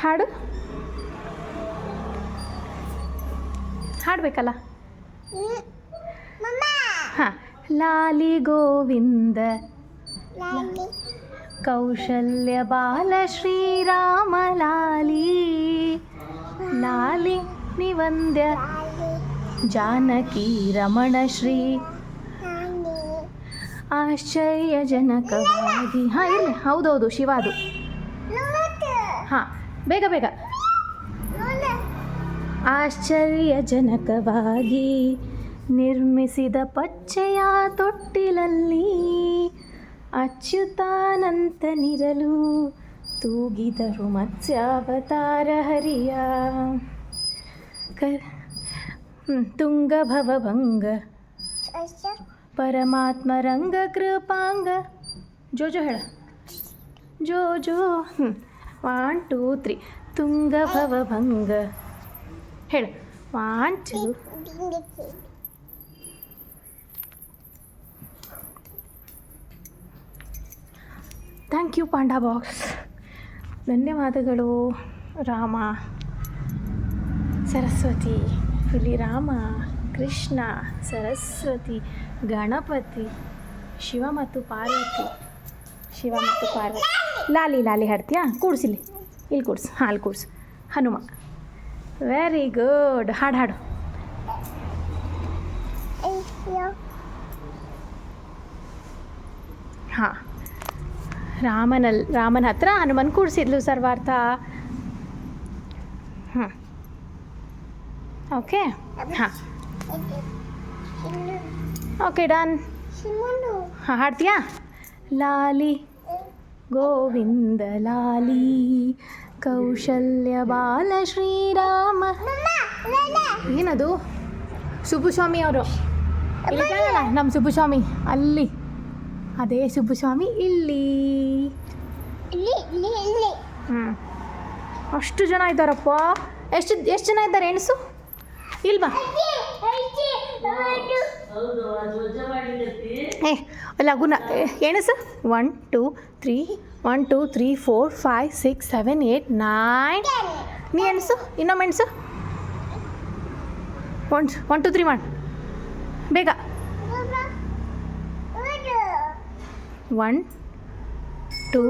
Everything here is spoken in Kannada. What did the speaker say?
ಹಾಡು? ಹಾಡಬೇಕಲ್ಲ? ಹಾಂ. ಲಾಲಿ ಗೋವಿಂದ ಕೌಶಲ್ಯ ಬಾಲ ಶ್ರೀರಾಮ ಲಾಲಿ. ಲಾಲಿ ನಿವಂದ್ಯ ಜಾನಕಿ ರಮಣ ಶ್ರೀ. ಆಶ್ಚರ್ಯಜನಕವಾಗಿ ಹಾಂ ಇರಲಿ. ಹೌದೌದು ಶಿವಾದು. ಹಾಂ. ಬೇಗ ಬೇಗ. ಆಶ್ಚರ್ಯಜನಕವಾಗಿ ನಿರ್ಮಿಸಿದ ಪಚ್ಚೆಯ ತೊಟ್ಟಿಲಲ್ಲಿ ಅಚ್ಯುತಾನಂತನಿರಲು ತೂಗಿದರು ಮತ್ಸ್ಯಾವತಾರ ಹರಿಯ ಕ ತುಂಗಭವಭಂಗ ತುಂಗ ಭವಭಂಗ ಪರಮಾತ್ಮ ರಂಗ ಕೃಪಾಂಗ. ಜೋಜೋ ಹೇಳ. ಜೋ ಜೋ ವಾನ್ ಟೂ ತ್ರೀ ತುಂಗ ಭವಭಂಗ ಹೇಳು. One two thank you panda box ಧನ್ಯವಾದಗಳು ರಾಮ. ಸರಸ್ವತಿ ಇಲ್ಲಿ ರಾಮ ಕೃಷ್ಣ ಸರಸ್ವತಿ ಗಣಪತಿ ಶಿವ ಮತ್ತು ಪಾರ್ವತಿ. ಶಿವ ಮತ್ತು ಪಾರ್ವತಿ. ಲಾಲಿ ಲಾಲಿ ಹಾಡ್ತೀಯಾ? ಕೂಡ್ಸಿಲಿ ಇಲ್ಲಿ. ಕೂಡ್ಸು. ಹಾಂ ಅಲ್ಲಿ ಕೂಡ್ಸು. ಹನುಮ. ವೆರಿ ಗುಡ್ ಹಾಡು ಹಾಡು. ಹಾಂ. ರಾಮನಲ್ಲಿ ರಾಮನ ಹತ್ರ ಹನುಮನ್ ಕೂಡಿಸಿದ್ಲು ಸರ್ವಾರ್ಥ. ಹ್ಞೂ ಓಕೆ ಹಾಂ. ಓಕೆ ಡನ್ ಹಾಂ ಹಾಡ್ತೀಯಾ? ಲಾಲಿ. ಗೋವಿಂದ ಲಾಲಿ ಕೌಶಲ್ಯ ಬಾಲ ಶ್ರೀರಾಮ. ಏನದು? ಸುಬ್ಬುಸ್ವಾಮಿ ಅವರು. ನಮ್ಮ ಸುಬ್ಬುಸ್ವಾಮಿ? ಅಲ್ಲಿ. ಅದೇ ಸುಬ್ಬುಸ್ವಾಮಿ ಇಲ್ಲಿ. ಹ್ಞೂ ಅಷ್ಟು ಜನ ಇದ್ದಾರಪ್ಪ. ಎಷ್ಟು ಎಷ್ಟು ಜನ ಇದ್ದಾರೆ ಎಣಸು? ಇಲ್ವಾ ಏ ಲಗುನ ಏನು sir? One two three one two three four five six seven eight nine ನೀ ಎಣಸು ಇನ್ನೊಮ್ಮೆ sir? One one two three one ಬೇಗ. One two